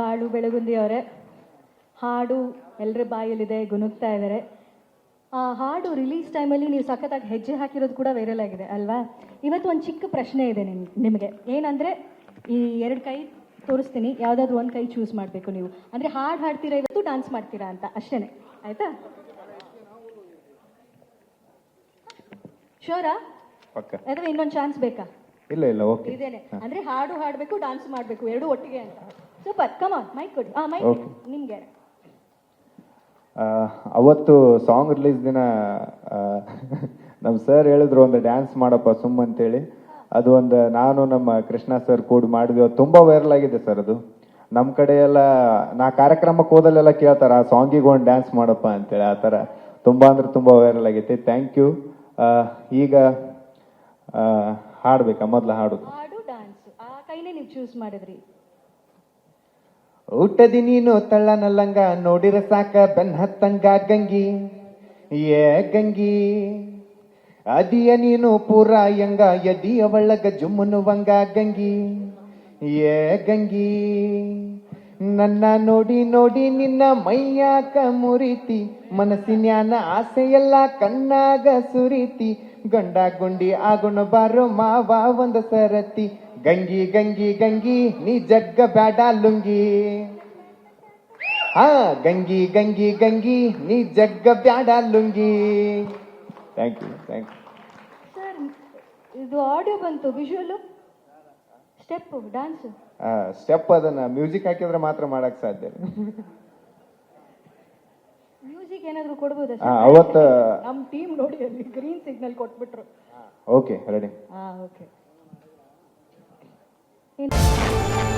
ಬಾಳು ಬೆಳಗುಂದಿ ಅವರೇ ಹಾಡು ಎಲ್ಲರ ಬಾಯಲ್ಲಿದೆ ಗುನುಗ್ತಾ ಇದ್ದಾರೆ. ಆ ಹಾಡು ರಿಲೀಸ್ ಟೈಮಲ್ಲಿ ನೀವು ಸಖತ್ತಾಗಿ ಹೆಜ್ಜೆ ಹಾಕಿರೋದು ಕೂಡ ವೈರಲ್ ಆಗಿದೆ ಅಲ್ವಾ? ಇವತ್ತು ಒಂದು ಚಿಕ್ಕ ಪ್ರಶ್ನೆ ಇದೆ ನಿಮ್ ನಿಮಗೆ. ಏನಂದರೆ ಈ ಎರಡು ಕೈ ತೋರಿಸ್ತೀನಿ ಯಾವುದಾದ್ರೂ ಒಂದು ಕೈ ಚೂಸ್ ಮಾಡಬೇಕು ನೀವು. ಅಂದರೆ ಹಾಡು ಹಾಡ್ತೀರಾ ಇವತ್ತು ಡಾನ್ಸ್ ಮಾಡ್ತೀರಾ ಅಂತ. ಅಷ್ಟೇ ಆಯಿತಾ? ಶೋರಾ? ಅಥವಾ ಇನ್ನೊಂದು ಚಾನ್ಸ್ ಬೇಕಾ? ಇಲ್ಲ ಇಲ್ಲ ಓಕೆ ಇದೇನೆ. ಅಂದ್ರೆ ಹಾಡು ಹಾಡಬೇಕು ಡಾನ್ಸ್ ಮಾಡಬೇಕು ಎರಡು ಒಟ್ಟಿಗೆ ಅಂತ. ಸೂಪರ್ ಆನ್ ಮೈಕ್ ಕೊಡಿ. ಆ ಮೈಕ್ Okay. ನಿಮ್ಗೆ. ಅವತ್ತು ಸಾಂಗ್ ರಿಲೀಸ್ ದಿನ ನಮ್ಮ ಸರ್ ಹೇಳಿದ್ರು ಒಂದು ಡ್ಯಾನ್ಸ್ ಮಾಡಪ್ಪ ಸುಮ್ ಅಂತೇಳಿ. ಅದು ಒಂದು ನಾನು ನಮ್ಮ ಕೃಷ್ಣ ಸರ್ ಕೂಡ ಮಾಡಿದ್ವಿ. ಅದು ತುಂಬಾ ವೈರಲ್ ಆಗಿದೆ ಸರ್ ಅದು. ನಮ್ಮ ಕಡೆ ಎಲ್ಲ ನಾ ಕಾರ್ಯಕ್ರಮಕ್ಕೆ ಹೋದಲ್ಲೆಲ್ಲ ಕೇಳ್ತಾರ ಆ ಸಾಂಗಿಗೆ ಒಂದು ಡ್ಯಾನ್ಸ್ ಮಾಡಪ್ಪ ಅಂತೇಳಿ. ಆ ಥರ ತುಂಬಾ ಅಂದ್ರೆ ತುಂಬಾ ವೈರಲ್ ಆಗೈತೆ. ಥ್ಯಾಂಕ್ ಯು ಈಗ ಹಾಡ್ಬೇಕಾ? ಮೊದ್ಲು ಹಾಡು ಡಾನ್ಸ್ ಆ ಕೈನೇ ನೀವು ಚೂಸ್ ಮಾಡಿದ್ರಿ. ಊಟದಿ ನೀನು ತಳ್ಳನಲ್ಲಂಗ ನೋಡಿರ ಸಾಕ ಬೆನ್ ಹತ್ತಂಗ ಗಂಗಿ. ಏ ಗಂಗಿ, ಅದಿಯ ನೀನು ಪೂರ ಯಂಗ ಎದಿಯ ಒಳಗ ಜುಮ್ಮುನುವಂಗ ಗಂಗಿ. ಏ ಗಂಗಿ, ನನ್ನ ನೋಡಿ ನೋಡಿ ನಿನ್ನ ಮೈಯಾಕ ಮುರಿತಿ, ಮನಸ್ಸಿನ್ಯಾನ ಆಸೆಯೆಲ್ಲ ಕಣ್ಣಾಗ ಸುರಿತಿ. ಗಂಡ ಗುಂಡಿ ಆಗುಣ ಬಾರೋ ಮಾವ ಒಂದ ಸರತಿ ಗಂಗಿ ಗಂಗಿ ಗಂಗಿ ನೀ ಜಗ್ಗ ಬ್ಯಾಡ ಲುಂಗಿ. ಹಾ ಗಂಗಿ ಗಂಗಿ ಗಂಗಿ ನೀ ಜಗ್ಗ ಬ್ಯಾಡ lungi. Thank you thank you sir ಇದು ಆಡಿಯೋ ಬಂತು ವಿಜುವಲ್ ಸ್ಟೆಪ್ ಡಾನ್ಸ್ ಸ್ಟೆಪ್ ಅದನ್ನ ಮ್ಯೂಸಿಕ್ ಹಾಕಿದ್ರೆ ಮಾತ್ರ ಮಾಡಕ್ ಸಾಧ್ಯ. ಮ್ಯೂಸಿಕ್ ಏನಾದರೂ ಕೊಡ್ಬೋದಾ ಅವತ್ತ ನಮ್ಮ ಟೀಮ್ ನೋಡಿ ಅಲ್ಲಿ ಗ್ರೀನ್ ಸಿಗ್ನಲ್ ಕೊಟ್ಬಿಟ್ರು. ಓಕೆ ರೆಡಿ ಹಾ ಓಕೆ in